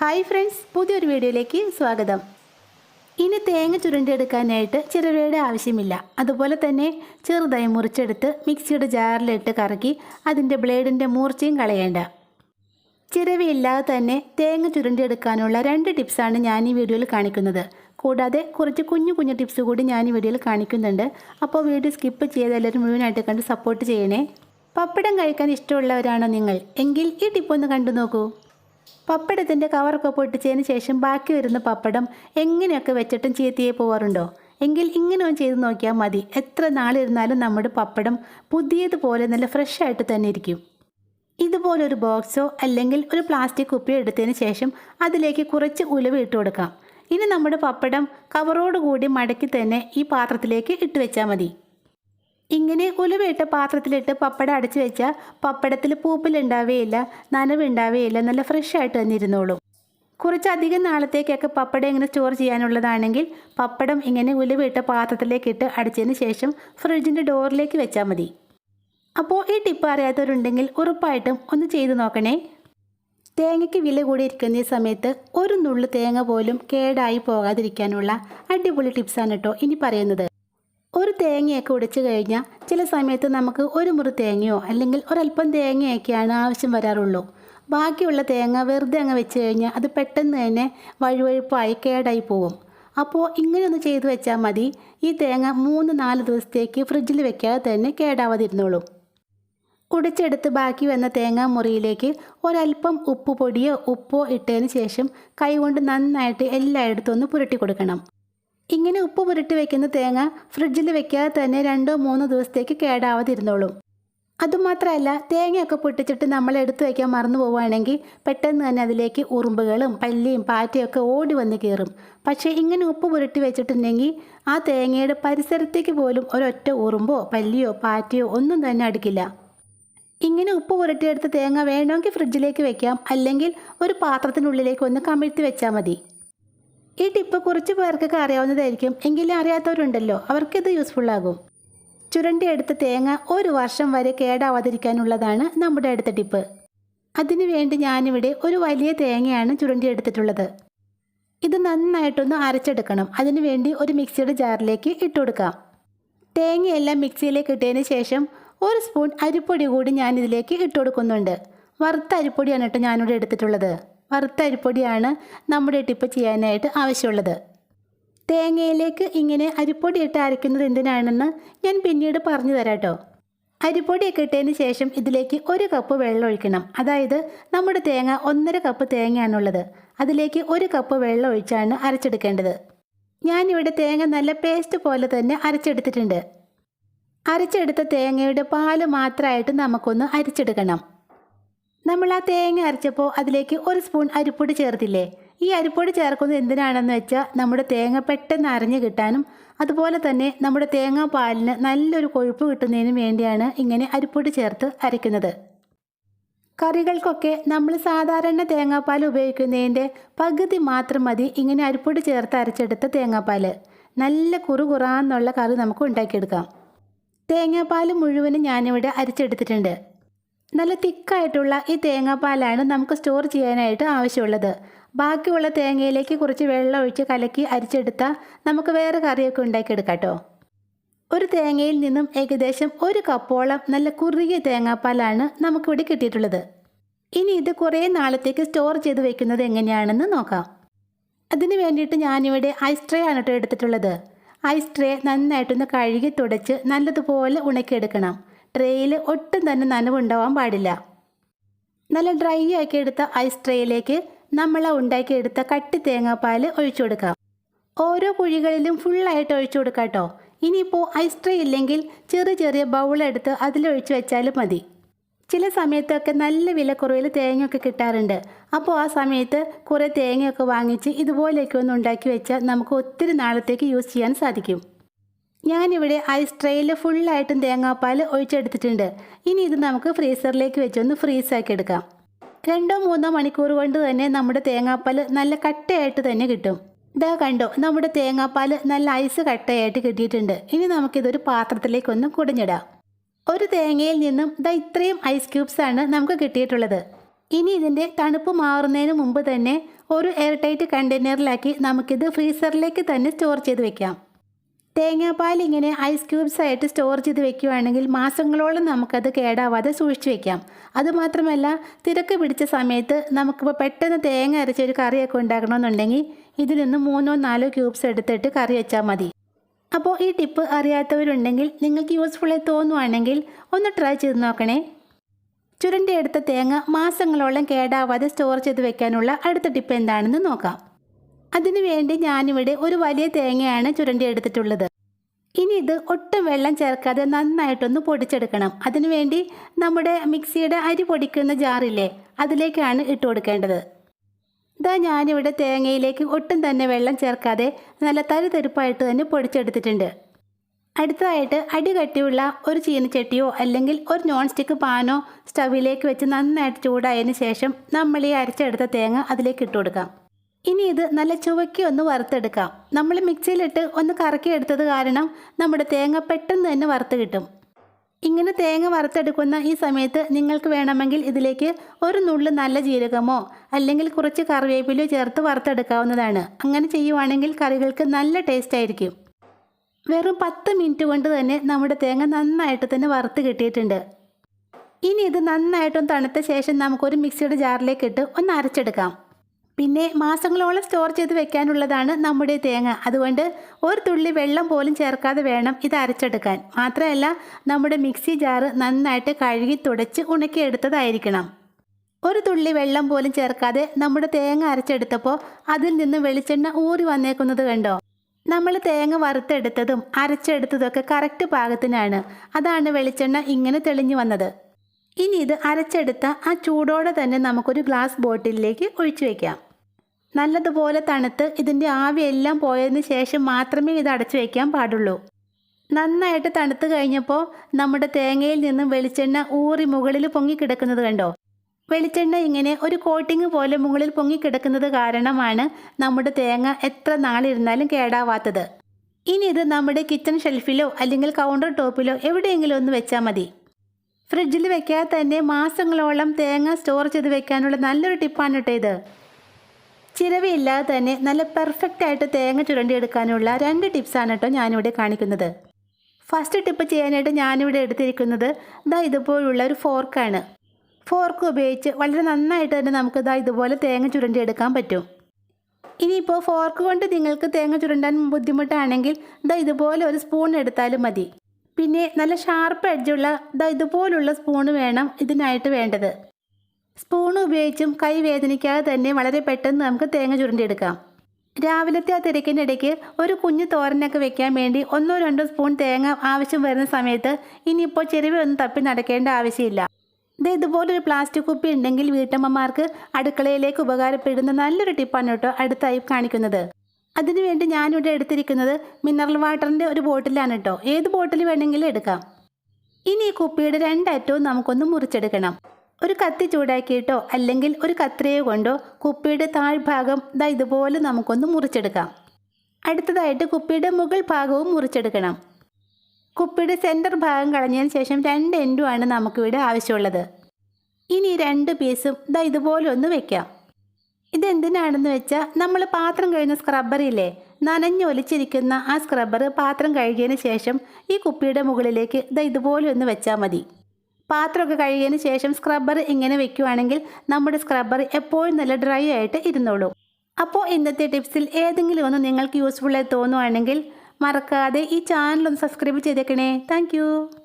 Hi friends പുതിയൊരു വീഡിയോയിലേക്ക് സ്വാഗതം. ഇനി തേങ്ങ ചുരുണ്ടെടുക്കാനായിട്ട് ചിരവയുടെ ആവശ്യമില്ല. അതുപോലെ തന്നെ ചെറുതായി മുറിച്ചെടുത്ത് മിക്സിയുടെ ജാറിലിട്ട് കറക്കി അതിന്റെ ബ്ലേഡിന്റെ മൂർച്ചയും കളയേണ്ട. ചിരവയില്ലാതെ തന്നെ തേങ്ങ ചുരുണ്ടെടുക്കാനുള്ള രണ്ട് ടിപ്സാണ് ഞാൻ ഈ വീഡിയോയിൽ കാണിക്കുന്നത്. കൂടാതെ കുറച്ച് കുഞ്ഞു കുഞ്ഞു ടിപ്സ് കൂടി ഞാൻ ഈ വീഡിയോയിൽ കാണിക്കുന്നുണ്ട്. അപ്പോൾ വീഡിയോ സ്കിപ്പ് ചെയ്ത് എല്ലാവരും മുഴുവനായിട്ട് കണ്ട് സപ്പോർട്ട് ചെയ്യണേ. പപ്പടം കഴിക്കാൻ ഇഷ്ടമുള്ളവരാണോ നിങ്ങൾ? എങ്കിൽ ഈ ടിപ്പൊന്ന് കണ്ടു നോക്കൂ. പപ്പടത്തിന്റെ കവറൊക്കെ പൊട്ടിച്ചതിന് ശേഷം ബാക്കി വരുന്ന പപ്പടം എങ്ങനെയൊക്കെ വെച്ചിട്ടും ചീത്തയെ പോവാറുണ്ടോ? എങ്കിൽ ഇങ്ങനെ ചെയ്ത് നോക്കിയാൽ മതി. എത്ര നാളിരുന്നാലും നമ്മുടെ പപ്പടം പുതിയതുപോലെ നല്ല ഫ്രഷ് ആയിട്ട് തന്നെ ഇരിക്കും. ഇതുപോലൊരു ബോക്സോ അല്ലെങ്കിൽ ഒരു പ്ലാസ്റ്റിക് കുപ്പിയോ എടുത്തതിന് ശേഷം അതിലേക്ക് കുറച്ച് ഉലുവ ഇട്ട് കൊടുക്കാം. ഇനി നമ്മുടെ പപ്പടം കവറോടുകൂടി മടക്കി തന്നെ ഈ പാത്രത്തിലേക്ക് ഇട്ട് വെച്ചാൽ മതി. ഇങ്ങനെ ഉലുവയിട്ട് പാത്രത്തിലിട്ട് പപ്പടം അടച്ചു വെച്ചാൽ പപ്പടത്തിൽ പൂപ്പലുണ്ടാവുകയില്ല നനവുണ്ടാവുകയില്ല നല്ല ഫ്രഷ് ആയിട്ട് തന്നെ കുറച്ചധികം നാളത്തേക്കൊക്കെ പപ്പടം ഇങ്ങനെ സ്റ്റോർ ചെയ്യാനുള്ളതാണെങ്കിൽ പപ്പടം ഇങ്ങനെ ഉലുവയിട്ട പാത്രത്തിലേക്ക് ഇട്ട് അടച്ചതിന് ശേഷം ഫ്രിഡ്ജിന്റെ ഡോറിലേക്ക് വെച്ചാൽ മതി. അപ്പോൾ ഈ ടിപ്പ് അറിയാത്തവരുണ്ടെങ്കിൽ ഉറപ്പായിട്ടും ഒന്ന് ചെയ്തു നോക്കണേ. തേങ്ങയ്ക്ക് വില കൂടിയിരിക്കുന്ന ഈ സമയത്ത് ഒരു നുള്ളു തേങ്ങ പോലും കേടായി പോകാതിരിക്കാനുള്ള അടിപൊളി ടിപ്സാണ് കേട്ടോ ഇനി പറയുന്നത്. ഒരു തേങ്ങയൊക്കെ ഉടച്ചു കഴിഞ്ഞാൽ ചില സമയത്ത് നമുക്ക് ഒരു മുറി തേങ്ങയോ അല്ലെങ്കിൽ ഒരല്പം തേങ്ങയൊക്കെയാണ് ആവശ്യം വരാറുള്ളൂ. ബാക്കിയുള്ള തേങ്ങ വെറുതെ അങ്ങ് വെച്ച് കഴിഞ്ഞാൽ അത് പെട്ടെന്ന് തന്നെ വഴുവഴുപ്പായി കേടായി പോകും. അപ്പോൾ ഇങ്ങനെയൊന്ന് ചെയ്തു വെച്ചാൽ മതി. ഈ തേങ്ങ മൂന്ന് നാല് ദിവസത്തേക്ക് ഫ്രിഡ്ജിൽ വെക്കാതെ തന്നെ കേടാവാതിരുന്നോളും. ഉടച്ചെടുത്ത് ബാക്കി വന്ന തേങ്ങാ മുറിയിലേക്ക് ഒരല്പം ഉപ്പ് പൊടിയോ ഉപ്പോ ഇട്ടതിന് ശേഷം കൈകൊണ്ട് നന്നായിട്ട് എല്ലായിടത്തും ഒന്ന് പുരട്ടി കൊടുക്കണം. ഇങ്ങനെ ഉപ്പ് പുരട്ടി വെക്കുന്ന തേങ്ങ ഫ്രിഡ്ജിൽ വെക്കാതെ തന്നെ രണ്ടോ മൂന്നോ ദിവസത്തേക്ക് കേടാവാതിരുന്നോളും. അതുമാത്രമല്ല തേങ്ങയൊക്കെ പൊട്ടിച്ചിട്ട് നമ്മൾ എടുത്തു വയ്ക്കാൻ മറന്നു പോവുകയാണെങ്കിൽ പെട്ടെന്ന് തന്നെ അതിലേക്ക് ഉറുമ്പുകളും പല്ലിയും പാറ്റയൊക്കെ ഓടി വന്ന് കയറും. പക്ഷേ ഇങ്ങനെ ഉപ്പ് പുരട്ടി വെച്ചിട്ടുണ്ടെങ്കിൽ ആ തേങ്ങയുടെ പരിസരത്തേക്ക് പോലും ഒരൊറ്റ ഉറുമ്പോ പല്ലിയോ പാറ്റയോ ഒന്നും തന്നെ അടുക്കില്ല. ഇങ്ങനെ ഉപ്പ് പുരട്ടിയെടുത്ത തേങ്ങ വേണമെങ്കിൽ ഫ്രിഡ്ജിലേക്ക് വെക്കാം അല്ലെങ്കിൽ ഒരു പാത്രത്തിനുള്ളിലേക്ക് ഒന്ന് കമിഴ്ത്തി വെച്ചാൽ മതി. ഈ ടിപ്പ് കുറച്ച് പേർക്കൊക്കെ അറിയാവുന്നതായിരിക്കും. എങ്കിലും അറിയാത്തവരുണ്ടല്ലോ. അവർക്കിത് യൂസ്ഫുൾ ആകും. ചുരണ്ടിയെടുത്ത തേങ്ങ ഒരു വർഷം വരെ കേടാവാതിരിക്കാനുള്ളതാണ് നമ്മുടെ അടുത്ത ടിപ്പ്. അതിനുവേണ്ടി ഞാനിവിടെ ഒരു വലിയ തേങ്ങയാണ് ചുരണ്ടി എടുത്തിട്ടുള്ളത്. ഇത് നന്നായിട്ടൊന്ന് അരച്ചെടുക്കണം. അതിനുവേണ്ടി ഒരു മിക്സിയുടെ ജാറിലേക്ക് ഇട്ട് കൊടുക്കാം. തേങ്ങയെല്ലാം മിക്സിയിലേക്ക് ഇട്ടതിന് ശേഷം ഒരു സ്പൂൺ അരിപ്പൊടി കൂടി ഞാൻ ഇതിലേക്ക് ഇട്ട് കൊടുക്കുന്നുണ്ട്. വറുത്ത അരിപ്പൊടിയാണ് കേട്ടോ ഞാനിവിടെ എടുത്തിട്ടുള്ളത്. വറുത്ത അരിപ്പൊടിയാണ് നമ്മുടെ ടിപ്പ് ചെയ്യാനായിട്ട് ആവശ്യമുള്ളത്. തേങ്ങയിലേക്ക് ഇങ്ങനെ അരിപ്പൊടി ഇട്ട് അരയ്ക്കുന്നത് എന്തിനാണെന്ന് ഞാൻ പിന്നീട് പറഞ്ഞു തരാം കേട്ടോ അരിപ്പൊടിയൊക്കെ ഇട്ടതിന് ശേഷം ഇതിലേക്ക് ഒരു കപ്പ് വെള്ളം ഒഴിക്കണം. അതായത് നമ്മുടെ തേങ്ങ ഒന്നര കപ്പ് തേങ്ങയാണുള്ളത്. അതിലേക്ക് ഒരു കപ്പ് വെള്ളം ഒഴിച്ചാണ് അരച്ചെടുക്കേണ്ടത്. ഞാനിവിടെ തേങ്ങ നല്ല പേസ്റ്റ് പോലെ തന്നെ അരച്ചെടുത്തിട്ടുണ്ട്. അരച്ചെടുത്ത തേങ്ങയുടെ പാൽ മാത്രമായിട്ട് നമുക്കൊന്ന് അരിച്ചെടുക്കണം. നമ്മൾ ആ തേങ്ങ അരച്ചപ്പോൾ അതിലേക്ക് ഒരു സ്പൂൺ അരിപ്പൊടി ചേർത്തില്ലേ? ഈ അരിപ്പൊടി ചേർക്കുന്നത് എന്തിനാണെന്ന് വെച്ചാൽ നമ്മുടെ തേങ്ങ പെട്ടെന്ന് അരഞ്ഞു കിട്ടാനും അതുപോലെ തന്നെ നമ്മുടെ തേങ്ങാ പാലിന് നല്ലൊരു കൊഴുപ്പ് കിട്ടുന്നതിനും വേണ്ടിയാണ് ഇങ്ങനെ അരിപ്പൊടി ചേർത്ത് അരയ്ക്കുന്നത്. കറികൾക്കൊക്കെ നമ്മൾ സാധാരണ തേങ്ങാപ്പാൽ ഉപയോഗിക്കുന്നതിന്റെ പകുതി മാത്രം മതി ഇങ്ങനെ അരിപ്പൊടി ചേർത്ത് അരച്ചെടുത്ത തേങ്ങാപ്പാൽ നല്ല കുറുകുറാന്നുള്ള കറി നമുക്ക് ഉണ്ടാക്കിയെടുക്കാം. തേങ്ങാപ്പാൽ മുഴുവനും ഞാനിവിടെ അരിച്ചെടുത്തിട്ടുണ്ട്. നല്ല തിക്കായിട്ടുള്ള ഈ തേങ്ങാപ്പാലാണ് നമുക്ക് സ്റ്റോർ ചെയ്യാനായിട്ട് ആവശ്യമുള്ളത്. ബാക്കിയുള്ള തേങ്ങയിലേക്ക് കുറച്ച് വെള്ളം ഒഴിച്ച് കലക്കി അരിച്ചെടുത്താൽ നമുക്ക് വേറെ കറിയൊക്കെ ഉണ്ടാക്കിയെടുക്കാം ഒരു തേങ്ങയിൽ നിന്നും ഏകദേശം ഒരു കപ്പോളം നല്ല കുറുകിയ തേങ്ങാപ്പാലാണ് നമുക്കിവിടെ കിട്ടിയിട്ടുള്ളത്. ഇനി ഇത് കുറേ നാളത്തേക്ക് സ്റ്റോർ ചെയ്ത് വെക്കുന്നത് എങ്ങനെയാണെന്ന് നോക്കാം. അതിന് വേണ്ടിയിട്ട് ഞാനിവിടെ ഐസ് ട്രേ ആണ് കേട്ടോ എടുത്തിട്ടുള്ളത്. ഐസ് ട്രേ നന്നായിട്ടൊന്ന് കഴുകി തുടച്ച് നല്ലതുപോലെ ഉണക്കിയെടുക്കണം. ട്രേയിൽ ഒട്ടും തന്നെ നനവുണ്ടാവാൻ പാടില്ല. നല്ല ഡ്രൈ ആക്കി എടുത്ത ഐസ് ട്രേയിലേക്ക് നമ്മൾ ഉണ്ടാക്കിയെടുത്ത കട്ടി തേങ്ങാപ്പാൽ ഒഴിച്ചു കൊടുക്കാം. ഓരോ കുഴികളിലും ഫുള്ളായിട്ട് ഒഴിച്ചു കൊടുക്കാം കേട്ടോ. ഇനിയിപ്പോൾ ഐസ് ട്രേ ഇല്ലെങ്കിൽ ചെറിയ ചെറിയ ബൗളെടുത്ത് അതിലൊഴിച്ച് വെച്ചാലും മതി. ചില സമയത്തൊക്കെ നല്ല വിലക്കുറവിൽ തേങ്ങയൊക്കെ കിട്ടാറുണ്ട്. അപ്പോൾ ആ സമയത്ത് കുറേ തേങ്ങയൊക്കെ വാങ്ങിച്ച് ഇതുപോലെയൊക്കെ ഒന്ന് ഉണ്ടാക്കി വെച്ചാൽ നമുക്ക് ഒത്തിരി നാളത്തേക്ക് യൂസ് ചെയ്യാൻ സാധിക്കും. ഞാനിവിടെ ഐസ് ട്രെയിൽ ഫുള്ളായിട്ടും തേങ്ങാപ്പാൽ ഒഴിച്ചെടുത്തിട്ടുണ്ട്. ഇനി ഇത് നമുക്ക് ഫ്രീസറിലേക്ക് വെച്ചൊന്ന് ഫ്രീസാക്കി എടുക്കാം രണ്ടോ മൂന്നോ മണിക്കൂർ കൊണ്ട് തന്നെ നമ്മുടെ തേങ്ങാപ്പാൽ നല്ല കട്ടയായിട്ട് തന്നെ കിട്ടും. ഇതാ കണ്ടോ നമ്മുടെ തേങ്ങാപ്പാൽ നല്ല ഐസ് കട്ടയായിട്ട് കിട്ടിയിട്ടുണ്ട്. ഇനി നമുക്കിതൊരു പാത്രത്തിലേക്കൊന്ന് കുടഞ്ഞിടാം. ഒരു തേങ്ങയിൽ നിന്നും ഇതാ ഇത്രയും ഐസ് ക്യൂബ്സാണ് നമുക്ക് കിട്ടിയിട്ടുള്ളത്. ഇനി ഇതിന്റെ തണുപ്പ് മാറുന്നതിന് മുമ്പ് തന്നെ ഒരു എയർ ടൈറ്റ് കണ്ടെയ്നറിലാക്കി നമുക്കിത് ഫ്രീസറിലേക്ക് തന്നെ സ്റ്റോർ ചെയ്ത് വെക്കാം. തേങ്ങാപ്പാൽ ഇങ്ങനെ ഐസ് ക്യൂബ്സ് ആയിട്ട് സ്റ്റോർ ചെയ്ത് വെക്കുകയാണെങ്കിൽ മാസങ്ങളോളം നമുക്കത് കേടാവാതെ സൂക്ഷിച്ചു വെക്കാം. അതുമാത്രമല്ല തിരക്ക് പിടിച്ച സമയത്ത് നമുക്കിപ്പോൾ പെട്ടെന്ന് തേങ്ങ അരച്ച ഒരു കറിയൊക്കെ ഉണ്ടാക്കണമെന്നുണ്ടെങ്കിൽ ഇതിൽ നിന്ന് മൂന്നോ നാലോ ക്യൂബ്സ് എടുത്തിട്ട് കറി വെച്ചാൽ മതി. അപ്പോൾ ഈ ടിപ്പ് അറിയാത്തവരുണ്ടെങ്കിൽ നിങ്ങൾക്ക് യൂസ്ഫുള്ളായി തോന്നുവാണെങ്കിൽ ഒന്ന് ട്രൈ ചെയ്ത് നോക്കണേ. ചുരണ്ടി എടുത്ത തേങ്ങ മാസങ്ങളോളം കേടാവാതെ സ്റ്റോർ ചെയ്ത് വെക്കാനുള്ള അടുത്ത ടിപ്പ് എന്താണെന്ന് നോക്കാം. അതിനു വേണ്ടി ഞാനിവിടെ ഒരു വലിയ തേങ്ങയാണ് ചുരണ്ടി എടുത്തിട്ടുള്ളത് ഇനി ഇത് ഒട്ടും വെള്ളം ചേർക്കാതെ നന്നായിട്ടൊന്ന് പൊടിച്ചെടുക്കണം. അതിനുവേണ്ടി നമ്മുടെ മിക്സിയുടെ അരി പൊടിക്കുന്ന ജാറില്ലേ അതിലേക്കാണ് ഇട്ട് കൊടുക്കേണ്ടത്. ഇതാ ഞാനിവിടെ തേങ്ങയിലേക്ക് ഒട്ടും തന്നെ വെള്ളം ചേർക്കാതെ നല്ല തരിതരിപ്പായിട്ട് തന്നെ പൊടിച്ചെടുത്തിട്ടുണ്ട്. അടുത്തതായിട്ട് അടി കട്ടിയുള്ള ഒരു ചീനച്ചട്ടിയോ അല്ലെങ്കിൽ ഒരു നോൺ സ്റ്റിക്ക് പാനോ സ്റ്റവിലേക്ക് വെച്ച് നന്നായിട്ട് ചൂടായതിന് ശേഷം നമ്മൾ ഈ അരച്ചെടുത്ത തേങ്ങ അതിലേക്ക് ഇട്ട് കൊടുക്കാം. ഇനി ഇത് നല്ല ചുവക്കി ഒന്ന് വറുത്തെടുക്കാം. നമ്മൾ മിക്സിയിലിട്ട് ഒന്ന് കറക്കി എടുത്തത് കാരണം നമ്മുടെ തേങ്ങ പെട്ടെന്ന് തന്നെ വറുത്ത് കിട്ടും. ഇങ്ങനെ തേങ്ങ വറുത്തെടുക്കുന്ന ഈ സമയത്ത് നിങ്ങൾക്ക് വേണമെങ്കിൽ ഇതിലേക്ക് ഒരു നുള്ളു നല്ല ജീരകമോ അല്ലെങ്കിൽ കുറച്ച് കറിവേപ്പിലോ ചേർത്ത് വറുത്തെടുക്കാവുന്നതാണ്. അങ്ങനെ ചെയ്യുവാണെങ്കിൽ കറികൾക്ക് നല്ല ടേസ്റ്റ് ആയിരിക്കും. വെറും പത്ത് മിനിറ്റ് കൊണ്ട് തന്നെ നമ്മുടെ തേങ്ങ നന്നായിട്ട് തന്നെ വറുത്ത് കിട്ടിയിട്ടുണ്ട്. ഇനി ഇത് നന്നായിട്ടൊന്ന് തണുത്ത ശേഷം നമുക്കൊരു മിക്സിയുടെ ജാറിലേക്ക് ഇട്ട് ഒന്ന് അരച്ചെടുക്കാം. പിന്നെ മാസങ്ങളോളം സ്റ്റോർ ചെയ്ത് വെക്കാനുള്ളതാണ് നമ്മുടെ തേങ്ങ. അതുകൊണ്ട് ഒരു തുള്ളി വെള്ളം പോലും ചേർക്കാതെ വേണം ഇത് അരച്ചെടുക്കാൻ. മാത്രമല്ല നമ്മുടെ മിക്സി ജാറ് നന്നായിട്ട് കഴുകി തുടച്ച് ഉണക്കിയെടുത്തതായിരിക്കണം ഒരു തുള്ളി വെള്ളം പോലും ചേർക്കാതെ നമ്മുടെ തേങ്ങ അരച്ചെടുത്തപ്പോൾ അതിൽ നിന്ന് വെളിച്ചെണ്ണ ഊറി വന്നേക്കുന്നത് കണ്ടോ? നമ്മൾ തേങ്ങ വറുത്തെടുത്തതും അരച്ചെടുത്തതൊക്കെ കറക്റ്റ് പാകത്തിനാണ്. അതാണ് വെളിച്ചെണ്ണ ഇങ്ങനെ തെളിഞ്ഞു വന്നത്. ഇനി ഇത് അരച്ചെടുത്ത ആ ചൂടോടെ തന്നെ നമുക്കൊരു ഗ്ലാസ് ബോട്ടിലിലേക്ക് ഒഴിച്ചു വയ്ക്കാം നല്ലതുപോലെ തണുത്ത് ഇതിന്റെ ആവിയെല്ലാം പോയതിന് ശേഷം മാത്രമേ ഇത് അടച്ചു വയ്ക്കാൻ പാടുള്ളൂ. നന്നായിട്ട് തണുത്ത് കഴിഞ്ഞപ്പോൾ നമ്മുടെ തേങ്ങയിൽ നിന്നും വെളിച്ചെണ്ണ ഊറി മുകളിൽ പൊങ്ങി കിടക്കുന്നത് കണ്ടോ? വെളിച്ചെണ്ണ ഇങ്ങനെ ഒരു കോട്ടിങ് പോലെ മുകളിൽ പൊങ്ങിക്കിടക്കുന്നത് കാരണമാണ് നമ്മുടെ തേങ്ങ എത്ര നാളിരുന്നാലും കേടാവാത്തത്. ഇനി ഇത് നമ്മുടെ കിച്ചൺ ഷെൽഫിലോ അല്ലെങ്കിൽ കൗണ്ടർ ടോപ്പിലോ എവിടെയെങ്കിലും ഒന്ന് വെച്ചാൽ മതി. ഫ്രിഡ്ജിൽ വെക്കാതെ തന്നെ മാസങ്ങളോളം തേങ്ങ സ്റ്റോർ ചെയ്ത് വെക്കാനുള്ള നല്ലൊരു ടിപ്പാണ് കേട്ടോ ഇത്. ചിരവില്ലാതെ തന്നെ നല്ല പെർഫെക്റ്റ് ആയിട്ട് തേങ്ങ ചുരണ്ടിയെടുക്കാനുള്ള രണ്ട് ടിപ്സാണ് കേട്ടോ ഞാനിവിടെ കാണിക്കുന്നത്. ഫസ്റ്റ് ടിപ്പ് ചെയ്യാനായിട്ട് ഞാനിവിടെ എടുത്തിരിക്കുന്നത് ദാ ഇതുപോലുള്ള ഒരു ഫോർക്കാണ് ഫോർക്ക് ഉപയോഗിച്ച് വളരെ നന്നായിട്ട് തന്നെ നമുക്ക് ദാ ഇതുപോലെ തേങ്ങ ചുരണ്ടിയെടുക്കാൻ പറ്റും. ഇനിയിപ്പോൾ ഫോർക്ക് കൊണ്ട് നിങ്ങൾക്ക് തേങ്ങ ചുരണ്ടാൻ ബുദ്ധിമുട്ടാണെങ്കിൽ ദാ ഇതുപോലെ ഒരു സ്പൂൺ എടുത്താലും മതി. പിന്നെ നല്ല ഷാർപ്പ് എഡ്ജുള്ള ദാ ഇതുപോലുള്ള സ്പൂണ് വേണം ഇതിനായിട്ട് വേണ്ടത്. സ്പൂൺ ഉപയോഗിച്ചും കൈ വേദനിക്കാതെ തന്നെ വളരെ പെട്ടെന്ന് നമുക്ക് തേങ്ങ ചുരുണ്ടിയെടുക്കാം. രാവിലത്തെ ആ തിരക്കിനിടയ്ക്ക് ഒരു കുഞ്ഞു തോരനൊക്കെ വെക്കാൻ വേണ്ടി ഒന്നോ രണ്ടോ സ്പൂൺ തേങ്ങ ആവശ്യം വരുന്ന സമയത്ത് ഇനിയിപ്പോൾ ചെരുവൊന്നും തപ്പി നടക്കേണ്ട ആവശ്യമില്ല. ഇത് ഇതുപോലൊരു പ്ലാസ്റ്റിക് കുപ്പി ഉണ്ടെങ്കിൽ വീട്ടമ്മമാർക്ക് അടുക്കളയിലേക്ക് ഉപകാരപ്പെടുന്ന നല്ലൊരു ടിപ്പാണ് കേട്ടോ അടുത്തായി കാണിക്കുന്നത്. അതിനുവേണ്ടി ഞാനിവിടെ എടുത്തിരിക്കുന്നത് മിനറൽ വാട്ടറിന്റെ ഒരു ബോട്ടിലാണ് കേട്ടോ. ഏത് ബോട്ടിൽ വേണമെങ്കിലും എടുക്കാം. ഇനി ഈ കുപ്പിയുടെ രണ്ടറ്റവും നമുക്കൊന്ന് മുറിച്ചെടുക്കണം. ഒരു കത്തി ചൂടാക്കിയിട്ടോ അല്ലെങ്കിൽ ഒരു കത്രിക കൊണ്ടോ കുപ്പിയുടെ താഴ്ഭാഗം ദാ ഇതുപോലെ നമുക്കൊന്ന് മുറിച്ചെടുക്കാം. അടുത്തതായിട്ട് കുപ്പിയുടെ മുകൾ ഭാഗവും മുറിച്ചെടുക്കണം. കുപ്പിയുടെ സെന്റർ ഭാഗം കളഞ്ഞതിന് ശേഷം രണ്ട് എൻഡുമാണ് നമുക്കിവിടെ ആവശ്യമുള്ളത്. ഇനി രണ്ട് പീസും ദാ ഇതുപോലെ ഒന്ന് വെക്കാം. ഇതെന്തിനാണെന്ന് വെച്ചാൽ നമ്മൾ പാത്രം കഴുകുന്ന സ്ക്രബ്ബറില്ലേ നനഞ്ഞൊലിച്ചിരിക്കുന്ന ആ സ്ക്രബ്ബർ പാത്രം കഴുകിയതിന് ശേഷം ഈ കുപ്പിയുടെ മുകളിലേക്ക് ദാ ഇതുപോലെ ഒന്ന് വെച്ചാൽ മതി. പാത്രമൊക്കെ കഴുകിയതിന് ശേഷം സ്ക്രബ്ബർ ഇങ്ങനെ വെക്കുവാണെങ്കിൽ നമ്മുടെ സ്ക്രബ്ബർ എപ്പോഴും നല്ല ഡ്രൈ ആയിട്ട് ഇരുന്നോളൂ. അപ്പോൾ ഇന്നത്തെ ടിപ്സിൽ ഏതെങ്കിലും ഒന്ന് നിങ്ങൾക്ക് യൂസ്ഫുള്ളായി തോന്നുവാണെങ്കിൽ മറക്കാതെ ഈ ചാനൽ ഒന്ന് സബ്സ്ക്രൈബ് ചെയ്തേക്കണേ. താങ്ക്